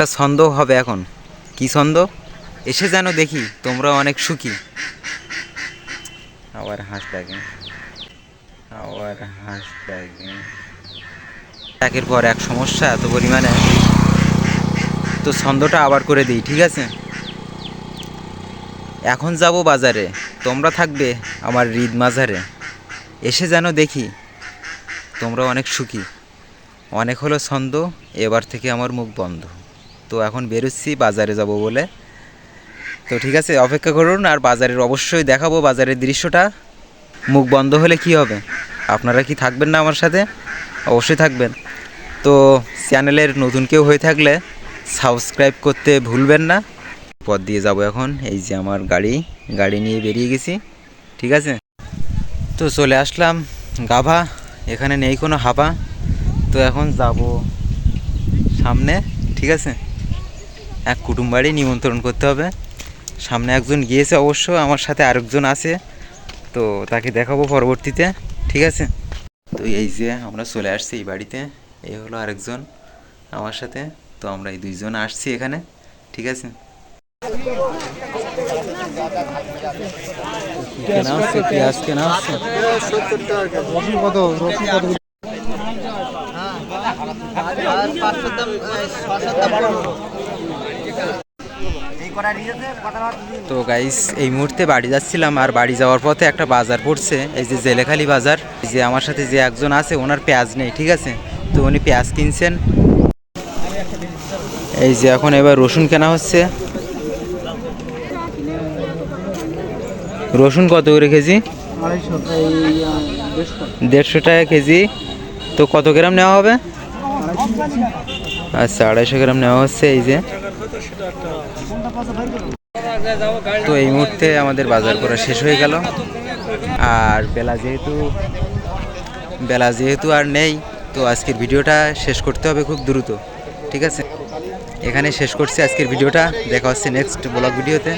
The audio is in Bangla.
একটা ছন্দ হবে এখন। কি ছন্দ? এসে যেন দেখি তোমরা অনেক সুখী। আবার হাঁস লাগে আবার হাঁস লাগে একের পর এক সমস্যা এত পরিমাণে। তো ছন্দটা আবার করে দিই, ঠিক আছে? এখন যাব বাজারে। তোমরা থাকবে আমার হৃদ মাজারে এসে যেন দেখি, তোমরা অনেক সুখী। অনেক হলো ছন্দ, এবার থেকে আমার মুখ বন্ধ। তো এখন বেরোচ্ছি, বাজারে যাব বলে। তো ঠিক আছে, অপেক্ষা করুন আর বাজারের অবশ্যই দেখাবো বাজারের দৃশ্যটা। মুখ বন্ধ হলে কি হবে? আপনারা কি থাকবেন না আমার সাথে? অবশ্যই থাকবেন। তো চ্যানেলের নতুন কেউ হয়ে থাকলে সাবস্ক্রাইব করতে ভুলবেন না। পথ দিয়ে যাব এখন, এই যে আমার গাড়ি গাড়ি নিয়ে বেরিয়ে গেছি। ঠিক আছে? তো চলে আসলাম গাভা, এখানে নেই কোনো হাপা। তো এখন যাব সামনে, ঠিক আছে? এক কুটুম বাড়ি নিমন্ত্রণ করতে হবে। সামনে একজন গিয়েছে অবশ্য, আমার সাথে আরেকজন আছে। তো তাকে দেখাবো পরবর্তীতে, ঠিক আছে? তো এই যে আমরা চলে আসছি এই বাড়িতে, এই হলো আরেকজন আমার সাথে। তো আমরা এই দুইজন আসছি এখানে, ঠিক আছে? কেনা তো গাইস এই মুহূর্তে বাড়ি যাচ্ছিলাম আর বাড়ি যাওয়ার পথে একটা বাজার পড়ছে এই যে জেলেখালি বাজার। এই যে আমার সাথে যে একজন আছে ওনার পেঁয়াজ নেই ঠিক আছে? তো উনি পেঁয়াজ কিনছেন। এই যে এখন এবার রসুন কেনা হচ্ছে। রসুন কত করে কেজি? দেড়শো টাকা কেজি। তো কত গ্রাম নেওয়া হবে? আচ্ছা আড়াইশো গ্রাম নেওয়া হচ্ছে, এই যে। তো এই মুহূর্তে আমাদের বাজার করা শেষ হয়ে গেল। আর বেলা যেহেতু বেলা যেহেতু আর নেই, তো আজকের ভিডিওটা শেষ করতে হবে খুব দ্রুত, ঠিক আছে? এখানে শেষ করছি আজকের ভিডিওটা, দেখা হচ্ছে নেক্সট ব্লগ ভিডিওতে।